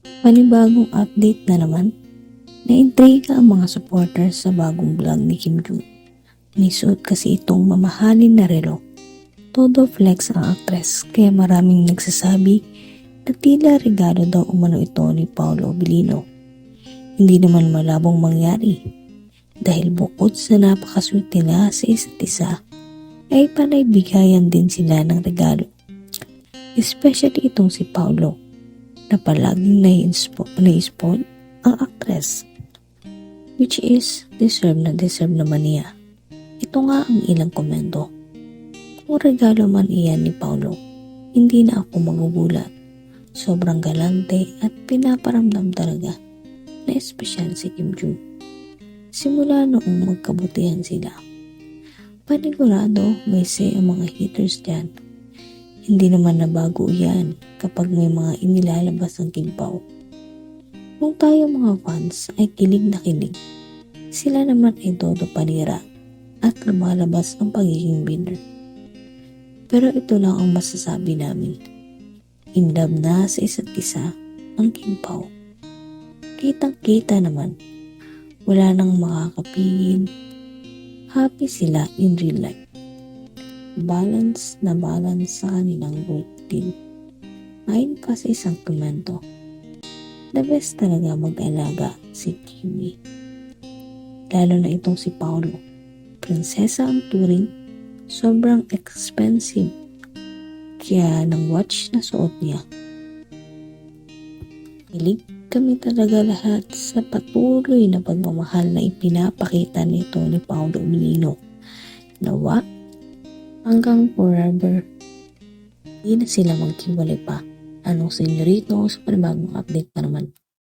Panibagong update na naman. Naintriga ang mga supporters sa bagong vlog ni Kim Joo. May suot kasi itong mamahalin na relo. Todo flex ang actress kaya maraming nagsasabi na tila regalo daw umano ito ni Paolo Bilino. Hindi naman malabong mangyari dahil bukod sa napakasweet nila sa isa't isa ay panay bigayan din sila ng regalo. Especially itong si Paolo na palaging nai-spoil ang actress. Which is, deserve na deserve naman niya. Ito nga ang ilang komento. Kung regalo man iyan ni Paolo, hindi na ako magugulat. Sobrang galante at pinaparamdam talaga na espesyal si Kim Joo. Simula noong magkabutihan sila. Panigurado may say ang mga haters dyan. Hindi naman nabago yan kapag may mga inilalabas ang kimpaw. Kung tayo mga fans ay kilig na kilig, sila naman ay todo panira at lumalabas ang pagiging winner. Pero ito lang ang masasabi namin. In na sa isa't isa ang kimpaw. Kitang-kita naman. Wala nang makakapigil. Happy sila in real life. Balance na balance sa kanilang work din. Ayon pa sa isang komento, the best talaga mag-alaga si Kimi. Lalo na itong si Paolo. Prinsesa ang turing, sobrang expensive. Kaya ng watch na suot niya. Hilig kami talaga lahat sa patuloy na pagmamahal na ipinapakita nito ni Paolo Umilino. Nawa, hanggang forever. Hindi na sila magkiwalay pa. Anong senyorito sa panibagong update pa naman.